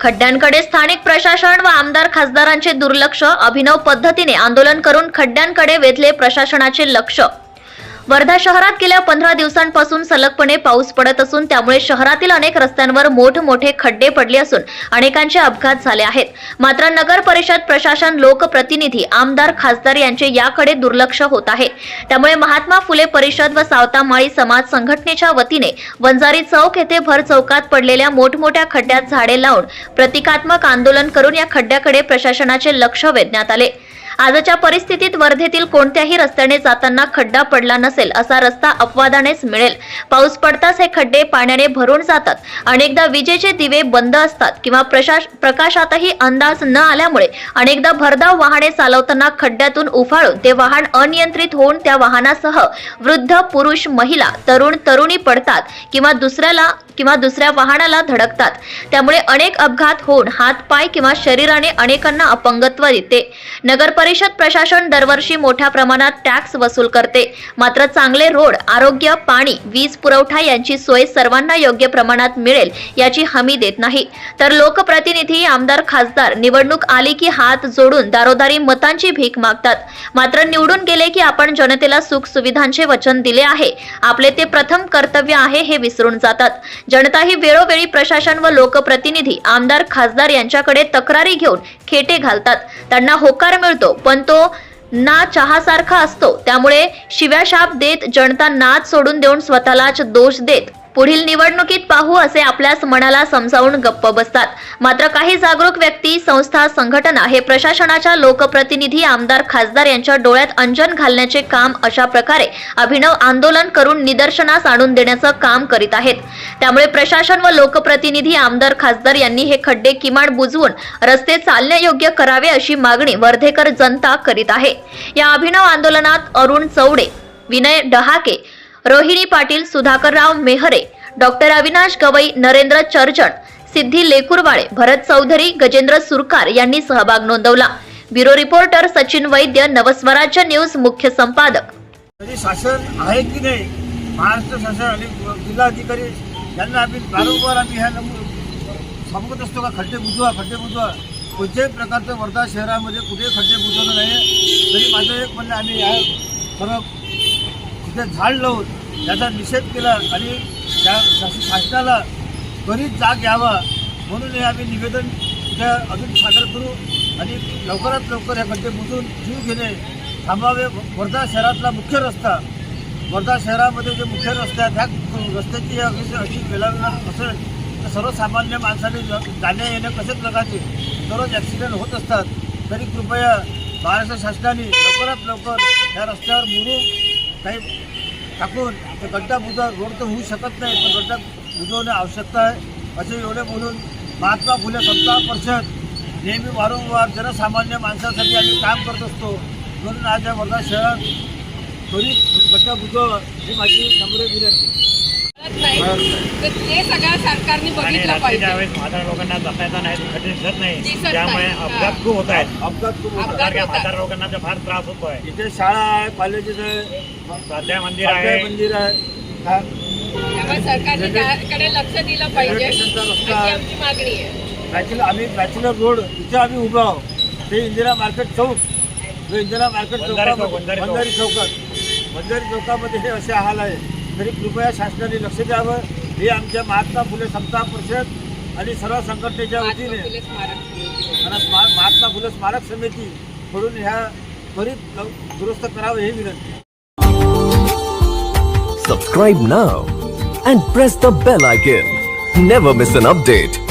खड्ड्यांकडे स्थानिक प्रशासन व आमदार खासदारांचे दुर्लक्ष अभिनव पद्धतीने आंदोलन करून खड्ड्यांकडे वेधले प्रशासनाचे लक्ष. वर्धा शहरात गेल्या पंधरा दिवसांपासून सलगपणे पाऊस पडत असून त्यामुळे शहरातील अनेक रस्त्यांवर मोठमोठे खड्डे पडले असून अनेकांचे अपघात झाले आहेत. मात्र नगर परिषद प्रशासन लोकप्रतिनिधी आमदार खासदार यांचे याकडे दुर्लक्ष होत आहे. त्यामुळे महात्मा फुले परिषद व सावतामाळी समाज संघटनेच्या वतीने वंजारी चौक येथे भर चौकात पडलेल्या मोठमोठ्या खड्ड्यात झाडे लावून प्रतिकात्मक आंदोलन करून या खड्ड्याकडे प्रशासनाचे लक्ष वेधण्यात आले. आजच्या परिस्थितीत वर्धेतील कोणत्याही रस्त्याने जाताना खड्डा पडला नसेल असा रस्ता अपवादानेच मिळेल. पाऊस पडताच हे खड्डे पाण्याने भरून जातात. अनेकदा विजेचे दिवे बंद असतात किंवा प्रशास प्रकाशातही अंदाज न आल्यामुळे अनेकदा भरधाव वाहने चालवताना खड्ड्यातून उफाळून ते वाहन अनियंत्रित होऊन त्या वाहनासह वृद्ध पुरुष महिला तरुण तरुणी पडतात किंवा दुसऱ्याला किंवा दुसऱ्या वाहनाला धडकतात. त्यामुळे अनेक अपघात होऊन हात पाय किंवा शरीराने अनेकांना अपंगत्व देते. नगर परिषद प्रशासन दरवर्षी मोठ्या प्रमाणात टॅक्स वसूल करते. मात्र चांगले रोड आरोग्य पाणी वीज पुरवठा यांची सोय सर्वांना योग्य प्रमाणात मिळेल याची हमी देत नाही. तर लोकप्रतिनिधी आमदार खासदार निवडणूक आली की हात जोडून दारोदारी मतांची भीक मागतात. मात्र निवडून गेले की आपण जनतेला सुख सुविधांचे वचन दिले आहे. आपले ते प्रथम कर्तव्य आहे हे विसरून जातात. जनता ही वेळोवेळी प्रशासन व लोकप्रतिनिधी आमदार खासदार यांच्याकडे तक्रारी घेऊन खेटे घालतात. त्यांना होकार मिळतो पण तो ना चहासारखा असतो. त्यामुळे शिव्याशाप देत जनता नाच सोडून देऊन स्वतःलाच दोष देत. पुढील निवडणुकीत पाहू असे आपल्याच मनाला समजावून गप्प बसतात. मात्र काही जागरूक व्यक्ती संस्था संघटना हे प्रशासनाच्या लोकप्रतिनिधी आमदार खासदार यांच्या डोळ्यात अंजन घालण्याचे काम अशा प्रकारे अभिनव आंदोलन करून निदर्शनास आणून देण्याचं काम करीत आहेत. त्यामुळे प्रशासन व लोकप्रतिनिधी आमदार खासदार यांनी हे खड्डे किमान बुजवून रस्ते चालण्यायोग्य करावे अशी मागणी वर्धेकर जनता करीत आहे. या अभिनव आंदोलनात अरुण चौडे विनय डहाके रोहिणी पाटील सुधाकरराव मेहरे डॉक्टर अविनाश गवई नरेंद्र चर्जन सिद्धी लेकुरवाळे भरत चौधरी गजेंद्र सुरकार यांनी सहभाग नोंदवला. Bureau reporter Sachin Vaidya Navswarajya news मुख्य संपादक. शासन आहे की नाही? महाराष्ट्र शासन आणि जिल्हाधिकारी यांना आम्ही वारंवार आम्ही ह्या सांगत असतो का? खड्डे बुजवा खड्डे बुजवा. कोणत्याही प्रकारचं वर्धा शहरामध्ये कुठेही खड्डे बुजवलं नाही. तरी माझं एक म्हणणं आम्ही या सर्व तिथे झाड लावून त्याचा निषेध केला आणि त्या शासनाला त्वरित जाग घ्यावा म्हणून हे आम्ही निवेदन त्या अजून सादर करू आणि लवकरात लवकर हे खड्डे बुजून जीव घेणे थांबावे. वर्धा शहरातला मुख्य रस्ता. वर्धा शहरामध्ये जे मुख्य रस्ते आहेत ह्या रस्त्याची अशी अशी वेळावेळा असेल तर सर्वसामान्य माणसाने ज- जाण्या येण्या कसे प्रकारचे दररोज ॲक्सिडेंट होत असतात तरी कृपया महाराष्ट्र शासनाने लवकरात लवकर या रस्त्यावर मुरू काही टाकून ते गड्डा बुजव रोड तर होऊ शकत नाही पण गड्डा बुजवणे आवश्यकता आहे. असे एवढे बोलून महात्मा फुले समता परिषद नेहमी वारंवार जनसामान्य माणसासाठी आम्ही काम करत असतो. म्हणून आज या वर्धा शहरात त्वरित गड्डा बुजव ही माझी नम्र विनंती. कळत नाही तर ते सगळं सरकारने आणि बघितलं रात्री पाहिजे ज्यावेळेस म्हातार लोकांना नाही दिसत नाही दिसत त्यामुळे नाही. अपघात हा. खूप होत आहेत अपघात खूप होतात. अपघात सारख्या होतात. म्हातार लोकांना तर फार त्रास होतोय इथे शाळा आहे कॉलेजेस आहे स्वाध्याय मंदिर स्वाध्याय आहे मंदिर आहे हा. त्यामुळे सरकारने त्याकडे लक्ष दिलं पाहिजे रेल्वे स्टेशनचा रस्ता अशी आहे. आमची मागणी आहे बॅचलर आम्ही बॅचलर रोड इथे आम्ही उभा आहोत ते इंदिरा मार्केट चौक जो इंदिरा मार्केट वंजारी चौक, चौकामध्ये. वंजारी चौकात वंजारी चौकामध्ये हे असे हाल आहे तरी कृपया शासनाने लक्ष द्यावं हे आमच्या महात्मा फुले समता परिषद आणि सर्व संघटनेच्या वतीने महात्मा फुले स्मारक समिती कडून ह्या त्वरित दुरुस्त करावं ही विनंती Subscribe now and press the bell icon. Never miss an update.